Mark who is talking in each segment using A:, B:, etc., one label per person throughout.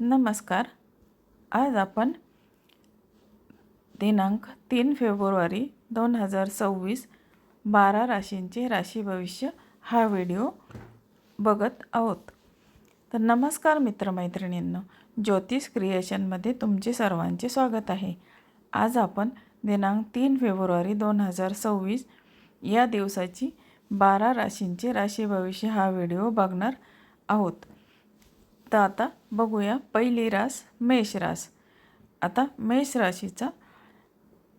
A: नमस्कार. आज आपण दिनांक तीन फेब्रुवारी दोन हजार सव्वीस बारा राशींचे राशी भविष्य हा व्हिडिओ बघत आहोत. तर नमस्कार मित्रमैत्रिणींनो ज्योतिष क्रिएशनमध्ये तुमचे सर्वांचे स्वागत आहे. आज आपण दिनांक तीन फेब्रुवारी दोन हजार सव्वीस या दिवसाची बारा राशींचे राशी भविष्य हा व्हिडिओ बघणार आहोत. तर आता बघूया पहिली रास मेष रास. आता मेष राशीचा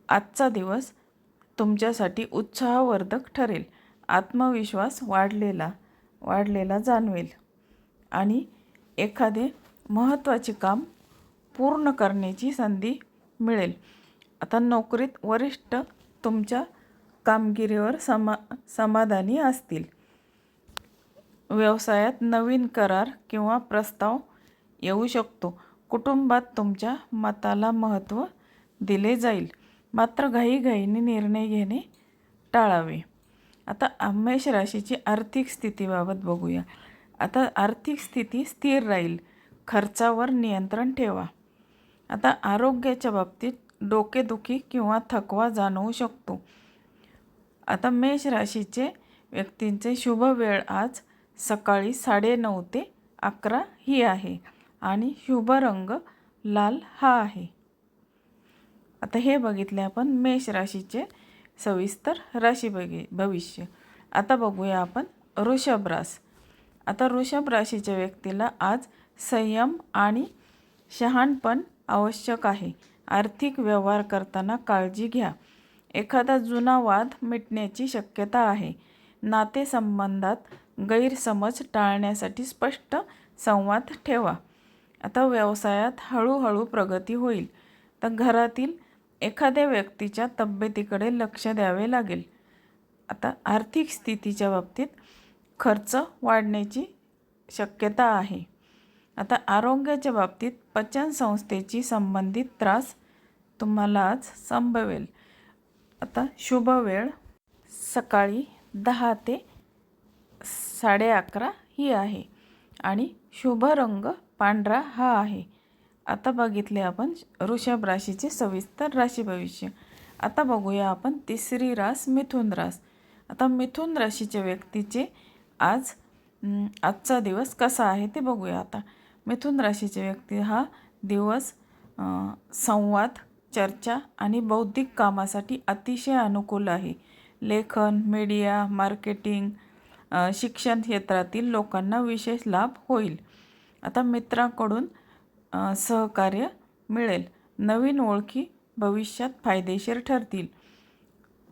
A: आजचा दिवस तुमच्यासाठी उत्साहवर्धक ठरेल. आत्मविश्वास वाढलेला वाढलेला जाणवेल. आणि एखादे महत्त्वाचे काम पूर्ण करण्याची संधी मिळेल. आता नोकरीत वरिष्ठ तुमच्या कामगिरीवर समा समाधानी असतील. व्यवसायात नवीन करार किंवा प्रस्ताव येऊ शकतो. कुटुंबात तुमच्या मताला महत्त्व दिले जाईल. मात्र घाईघाईने निर्णय घेणे टाळावे. आता मेष राशीची आर्थिक स्थितीबाबत बघूया. आता आर्थिक स्थिती स्थिर राहील. खर्चावर नियंत्रण ठेवा. आता आरोग्याच्या बाबतीत डोकेदुखी किंवा थकवा जाणवू शकतो. आता मेष राशीचे व्यक्तींचे शुभ वेळ आज सकाळी साडेनऊ ते अकरा ही आहे आणि शुभ रंग लाल हा आहे. आता हे बघितले आपण मेष राशीचे सविस्तर राशी बघी भविष्य. आता बघूया आपण ऋषभ रास. आता ऋषभ राशीच्या व्यक्तीला आज संयम आणि शहाणपण आवश्यक आहे. आर्थिक व्यवहार करताना काळजी घ्या. एखादा जुना वाद मिटण्याची शक्यता आहे. नातेसंबंधात गैरसमज टाळण्यासाठी स्पष्ट संवाद ठेवा. आता व्यवसायात हळूहळू प्रगती होईल. तर घरातील एखाद्या व्यक्तीच्या तब्येतीकडे लक्ष द्यावे लागेल. आता आर्थिक स्थितीच्या बाबतीत खर्च वाढण्याची शक्यता आहे. आता आरोग्याच्या बाबतीत पचनसंस्थेची संबंधित त्रास तुम्हाला आज संभवेल. आता शुभ वेळ. सकाळी दहा ते साडे अकरा ही आहे आणि शुभ रंग पांढरा हा आहे. आता बघितले आपण वृषभ राशीचे सविस्तर राशी भविष्य. आता बघूया आपण तिसरी रास मिथुन रास. आता मिथुन राशीच्या व्यक्तीचे आज आजचा दिवस कसा आहे ते बघूया आता. मिथुन राशीचे व्यक्ती हा दिवस संवाद चर्चा आणि बौद्धिक कामासाठी अतिशय अनुकूल आहे. लेखन मीडिया मार्केटिंग शिक्षण क्षेत्रातील लोकांना विशेष लाभ होईल. आता मित्राकडून सहकार्य मिळेल. नवीन ओळखी भविष्यात फायदेशीर ठरतील.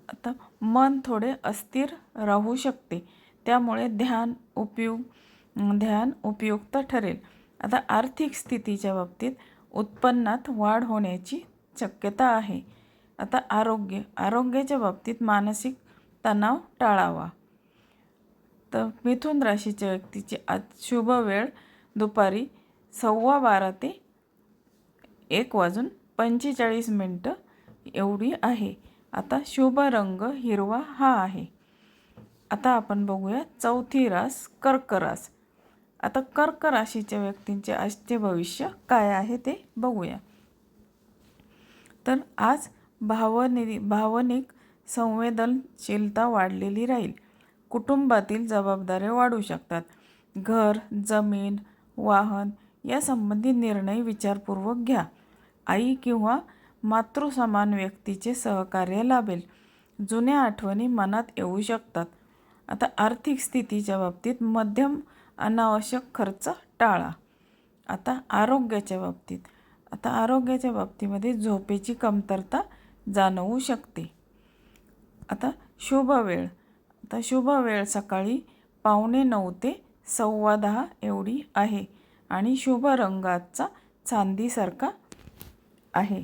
A: आता मन थोडे अस्थिर राहू शकते. त्यामुळे ध्यान उपयोग ध्यान उपयुक्त ठरेल. आता आर्थिक स्थितीच्या बाबतीत उत्पन्नात वाढ होण्याची शक्यता आहे. आता आरोग्य आरोग्याच्या बाबतीत मानसिक तणाव टाळावा. तर मिथुन राशीच्या व्यक्तीची आज शुभ वेळ दुपारी सव्वा बारा ते एक वाजून पंचेचाळीस मिनटं एवढी आहे. आता शुभ रंग हिरवा हा आहे. आता आपण बघूया चौथी रास कर्क रास. आता कर्क राशीच्या व्यक्तींचे आजचे भविष्य काय आहे ते बघूया. तर आज भावनि भावनिक संवेदनशीलता वाढलेली राहील. कुटुंबातील जबाबदाऱ्या वाढू शकतात. घर जमीन वाहन यासंबंधी निर्णय विचारपूर्वक घ्या. आई किंवा मातृसमान व्यक्तीचे सहकार्य लाभेल. जुन्या आठवणी मनात येऊ शकतात. आता आर्थिक स्थितीच्या बाबतीत मध्यम अनावश्यक खर्च टाळा. आता आरोग्याच्या बाबतीत. आता आरोग्याच्या बाबतीमध्ये झोपेची कमतरता जाणवू शकते. आता शुभ वेळ. आता शुभ वेळ सकाळी पावणे नऊ ते सव्वा दहा एवढी आहे आणि शुभ रंगाचा चांदीसारखा आहे.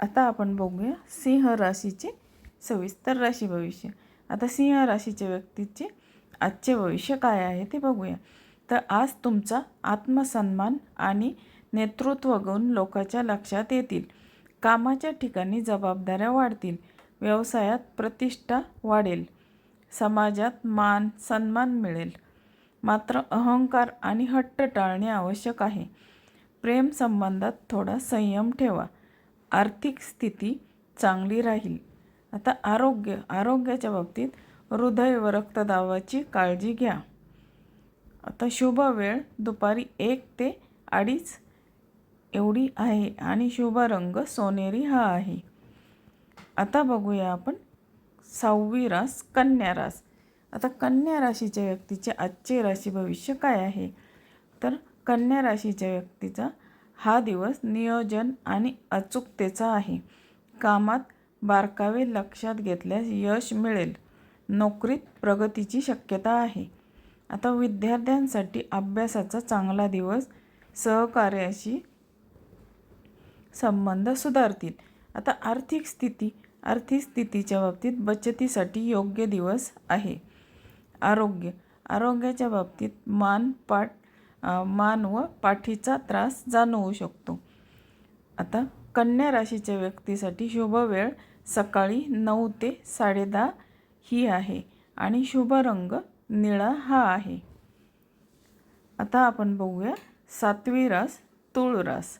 A: आता आपण बघूया सिंह राशीचे सविस्तर राशी भविष्य. आता सिंह राशीच्या व्यक्तीचे आजचे भविष्य काय आहे ते बघूया. तर आज तुमचा आत्मसन्मान आणि नेतृत्व गुण लोकांच्या लक्षात येतील. कामाच्या ठिकाणी जबाबदाऱ्या वाढतील. व्यवसायात प्रतिष्ठा वाढेल. समाजात मान सन्मान मिळेल. मात्र अहंकार आणि हट्ट टाळणे आवश्यक आहे. प्रेम संबंधात थोडा संयम ठेवा. आर्थिक स्थिती चांगली राहील. आता आरोग्य आरोग्याच्या बाबतीत हृदय व रक्तदाबाची काळजी घ्या. आता शुभ वेळ दुपारी एक ते अडीच एवढी आहे आणि शुभ रंग सोनेरी हा आहे. आता बघूया आपण सहावी रास कन्या रास. आता कन्या राशीच्या व्यक्तीचे आजचे राशी भविष्य काय आहे? तर कन्या राशीच्या व्यक्तीचा हा दिवस नियोजन आणि अचूकतेचा आहे. कामात बारकावे लक्षात घेतल्यास यश मिळेल. नोकरीत प्रगतीची शक्यता आहे. आता विद्यार्थ्यांसाठी अभ्यासाचा चांगला दिवस सहकार्याशी संबंध सुधारतील. आता आर्थिक स्थिती आर्थिक स्थितीच्या बाबतीत बचतीसाठी योग्य दिवस आहे. आरोग्य. आरोग्याच्या बाबतीत मान पाठ मान व पाठीचा त्रास जाणवू शकतो. आता कन्या राशीच्या व्यक्तीसाठी शुभ वेळ सकाळी नऊ ते साडेदहा ही आहे आणि शुभ रंग निळा हा आहे. आता आपण बघूया सातवी रास तूळ रास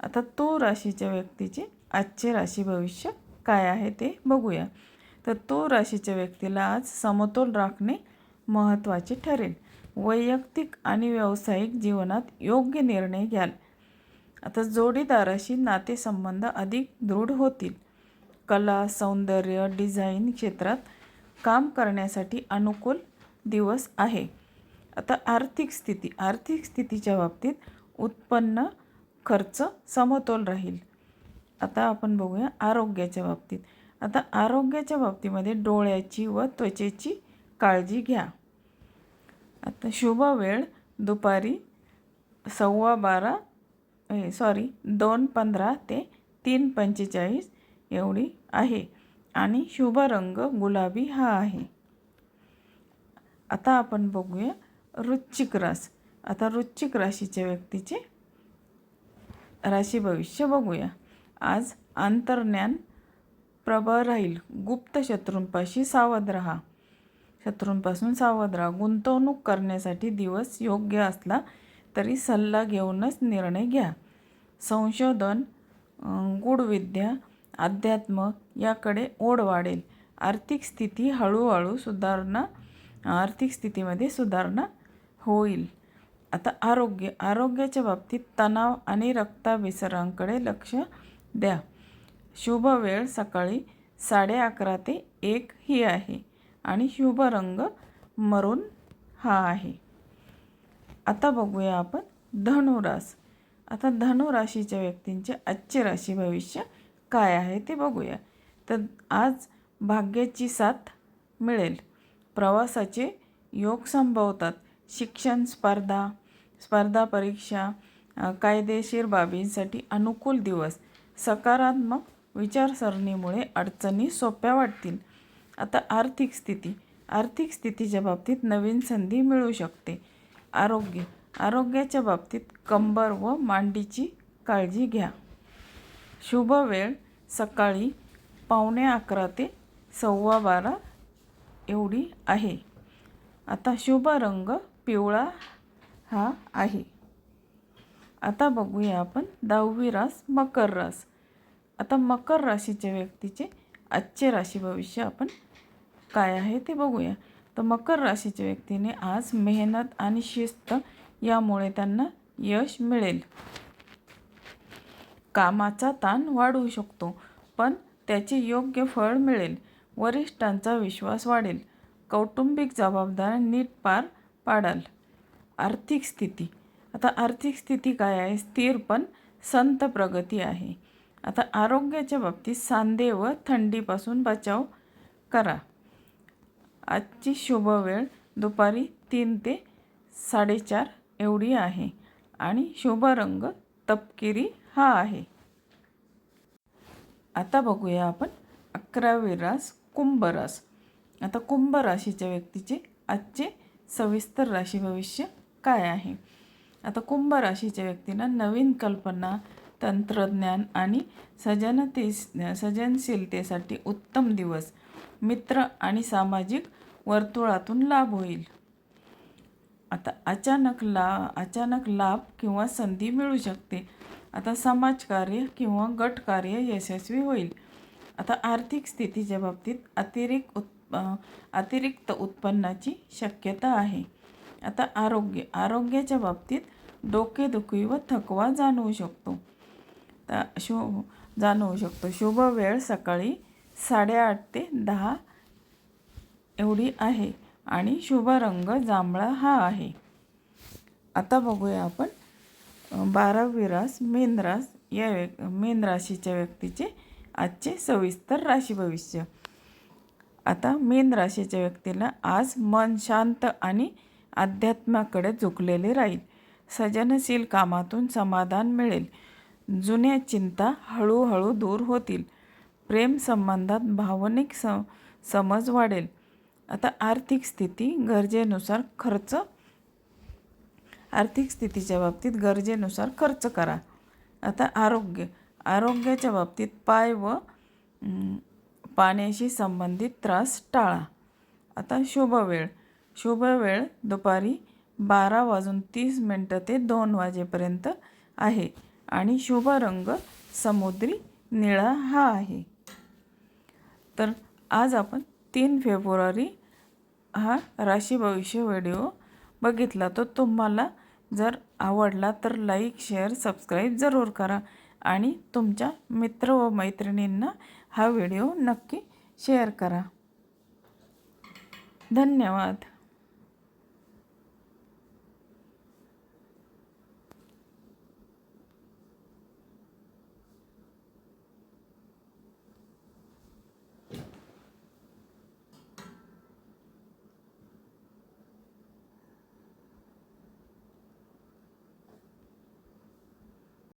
A: आता तो राशीच्या व्यक्तीचे आजचे राशी भविष्य काय आहे ते बघूया. तर तो राशीच्या व्यक्तीला आज समतोल राखणे महत्त्वाचे ठरेल. वैयक्तिक आणि व्यावसायिक जीवनात योग्य निर्णय घ्याल. आता जोडीदाराशी नातेसंबंध अधिक दृढ होतील. कला सौंदर्य डिझाईन क्षेत्रात काम करण्यासाठी अनुकूल दिवस आहे. आता आर्थिक स्थिती आर्थिक स्थितीच्या बाबतीत उत्पन्न खर्च समतोल राहील. आता आपण बघूया आरोग्याच्या बाबतीत. आता आरोग्याच्या बाबतीमध्ये डोळ्याची व त्वचेची काळजी घ्या. आता शुभ वेळ दुपारी सव्वा बारा सॉरी दोन पंधरा ते तीन पंचेचाळीस एवढी आहे. आणि शुभ रंग गुलाबी हा आहे. आता आपण बघूया वृश्चिक रास. आता वृश्चिक राशीच्या व्यक्तीचे राशी भविष्य बघूया. आज अंतर्ज्ञान प्रबळ राहील. गुप्त शत्रूंपाशी सावध राहा. शत्रूंपासून सावध राहा. गुंतवणूक करण्यासाठी दिवस योग्य असला तरी सल्ला घेऊनच निर्णय घ्या. संशोधन गूढविद्या अध्यात्म याकडे ओढ वाढेल. आर्थिक स्थिती हळूहळू सुधारणा आर्थिक स्थितीमध्ये सुधारणा होईल. आता आरोग्य आरोग्याच्या बाबतीत तणाव आणि रक्ताभिसरांकडे लक्ष द्या. शुभ वेळ सकाळी साडे अकरा ते एक ही आहे आणि शुभ रंग मरून हा आहे. आता बघूया आपण धनुरास. आता धनुराशीच्या व्यक्तींचे आजचे राशी भविष्य काय आहे ते बघूया. तर आज भाग्याची साथ मिळेल. प्रवासाचे योग संभवतात. शिक्षण स्पर्धा स्पर्धा परीक्षा कायदेशीर बाबींसाठी अनुकूल दिवस सकारात्मक विचारसरणीमुळे अडचणी सोप्या वाटतील. आता आर्थिक स्थिती. आर्थिक स्थितीच्या बाबतीत नवीन संधी मिळू शकते. आरोग्य. आरोग्याच्या बाबतीत कंबर व मांडीची काळजी घ्या. शुभ वेळ. सकाळी पावणे अकरा ते सव्वा बारा एवढी आहे. आता शुभ रंग पिवळा हा आहे. आता बघूया आपण दहावी रास मकर रास. आता मकर राशीच्या व्यक्तीचे आजचे राशी भविष्य आपण काय आहे ते बघूया. तर मकर राशीच्या व्यक्तीने आज मेहनत आणि शिस्त यामुळे त्यांना यश मिळेल. कामाचा ताण वाढू शकतो पण त्याचे योग्य फळ मिळेल. वरिष्ठांचा विश्वास वाढेल. कौटुंबिक जबाबदाऱ्या नीट पार पाडाल. आर्थिक स्थिती आता आर्थिक स्थिती काय आहे? स्थिर पण संत प्रगती आहे. आता आरोग्याच्या बाबतीत सांधे व थंडीपासून बचाव करा. आजची शुभ वेळ दुपारी तीन ते साडेचार एवढी आहे आणि शुभ रंग तपकिरी हा आहे. आता बघूया आपण अकरावी रास कुंभ रास. आता कुंभ राशीच्या व्यक्तीचे आजचे सविस्तर राशी भविष्य काय आहे? आता कुंभ राशीच्या व्यक्तींना नवीन कल्पना तंत्रज्ञान आणि सजनते सजनशीलतेसाठी उत्तम दिवस मित्र आणि सामाजिक वर्तुळातून लाभ होईल. आता अचानक ला अचानक लाभ किंवा संधी मिळू शकते. आता समाजकार्य किंवा गटकार्य यशस्वी होईल. आता आर्थिक स्थितीच्या बाबतीत अतिरिक्त उत् अतिरिक्त उत्पन्नाची शक्यता आहे. आता आरोग्य आरोग्याच्या बाबतीत डोकेदुखी व थकवा जाणवू शकतो. तर शु जाणवू शकतो. शुभ वेळ सकाळी साडेआठ ते दहा एवढी आहे आणि शुभ रंग जांभळा हा आहे. आता बघूया आपण बारावी रास मेन रास या व्यक् मेन राशीच्या व्यक्तीचे आजचे सविस्तर राशी भविष्य. आता मेन राशीच्या व्यक्तीला आज मन शांत आणि अध्यात्माकडे झुकलेले राहील. सजनशील कामातून समाधान मिळेल. जुन्या चिंता हळूहळू दूर होतील. प्रेम संबंधात भावनिक स समज वाढेल. आता आर्थिक स्थिती गरजेनुसार खर्च आर्थिक स्थितीच्या बाबतीत गरजेनुसार खर्च करा. आता आरोग्य आरोग्याच्या बाबतीत पाय व पाण्याशी संबंधित त्रास टाळा. आता शुभ वेळ. शुभ वेळ दुपारी बारा वाजून तीस मिनटं ते दोन वाजेपर्यंत आहे. आणि शुभ रंग समुद्री निळा हा आहे. तर आज आपण तीन फेब्रुवारी हा राशी भविष्य व्हिडिओ बघितला. तो तुम्हाला जर आवडला तर लाईक शेअर सबस्क्राईब जरूर करा आणि तुमच्या मित्र व मैत्रिणींना हा व्हिडिओ नक्की शेअर करा. धन्यवाद.